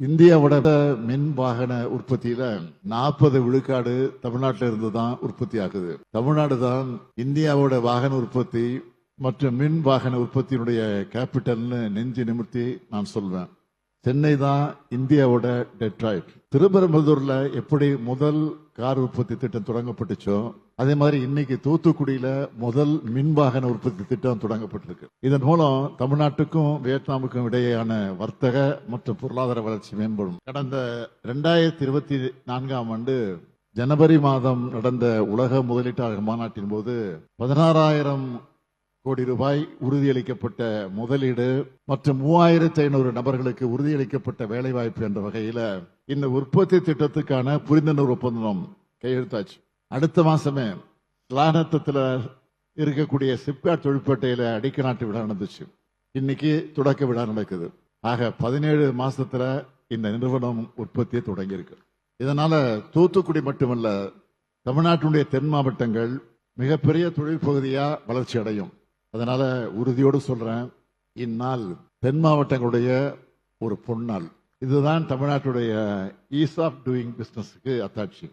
இந்தியாவோட மின் வாகன உற்பத்தியில நாற்பது விழுக்காடு தமிழ்நாட்டில இருந்து தான் உற்பத்தி ஆகுது. தமிழ்நாடு தான் இந்தியாவோட வாகன உற்பத்தி மற்றும் மின் வாகன உற்பத்தியினுடைய கேபிட்டல்னு நெஞ்சு நிமிர்த்தி நான் சொல்வேன். சென்னை தான் இந்தியாவோட டெட்ராய்ட் திருப்பெரும்புதூர்ல எப்படி முதல் கார் உற்பத்தி திட்டம் தொடங்கப்பட்டுச்சோ அதே மாதிரி இன்னைக்கு தூத்துக்குடியில முதல் மின் வாகன உற்பத்தி திட்டம் தொடங்கப்பட்டிருக்கு. இதன் மூலம் தமிழ்நாட்டுக்கும் வியட்நாமுக்கும் இடையேயான வர்த்தக மற்றும் பொருளாதார வளர்ச்சி மேம்படும். கடந்த இரண்டாயிரத்தி இருபத்தி நான்காம் ஆண்டு ஜனவரி மாதம் நடந்த உலக முதலீட்டாளர் மாநாட்டின் போது பதினாறாயிரம் கோடி ரூபாய் உறுதியளிக்கப்பட்ட முதலீடு மற்றும் மூவாயிரத்தி ஐநூறு நபர்களுக்கு உறுதியளிக்கப்பட்ட வேலைவாய்ப்பு என்ற வகையில இந்த உற்பத்தி திட்டத்துக்கான புரிந்துணர்வு ஒப்பந்தம் கையெழுத்தாச்சு. அடுத்த மாசமே லானத்தத்தில் இருக்கக்கூடிய சிப்காட் தொழிற்பேட்டையில அடிக்க நாட்டு விழா நடந்துச்சு. இன்னைக்கு தொடக்க விழா நடக்குது. ஆக பதினேழு மாசத்துல இந்த நிறுவனம் உற்பத்தியை தொடங்கியிருக்கு. இதனால தூத்துக்குடி மட்டுமல்ல தமிழ்நாட்டினுடைய தென் மாவட்டங்கள் மிகப்பெரிய தொழில் பகுதியா வளர்ச்சி அடையும். அதனால உறுதியோடு சொல்றேன் இந்நாள் தென் மாவட்டங்களுடைய ஒரு பொன்னாள். இதுதான் தமிழ்நாட்டுடைய ஈஸ் ஆஃப் டூயிங் பிசினஸ்க்கு அத்தாட்சி.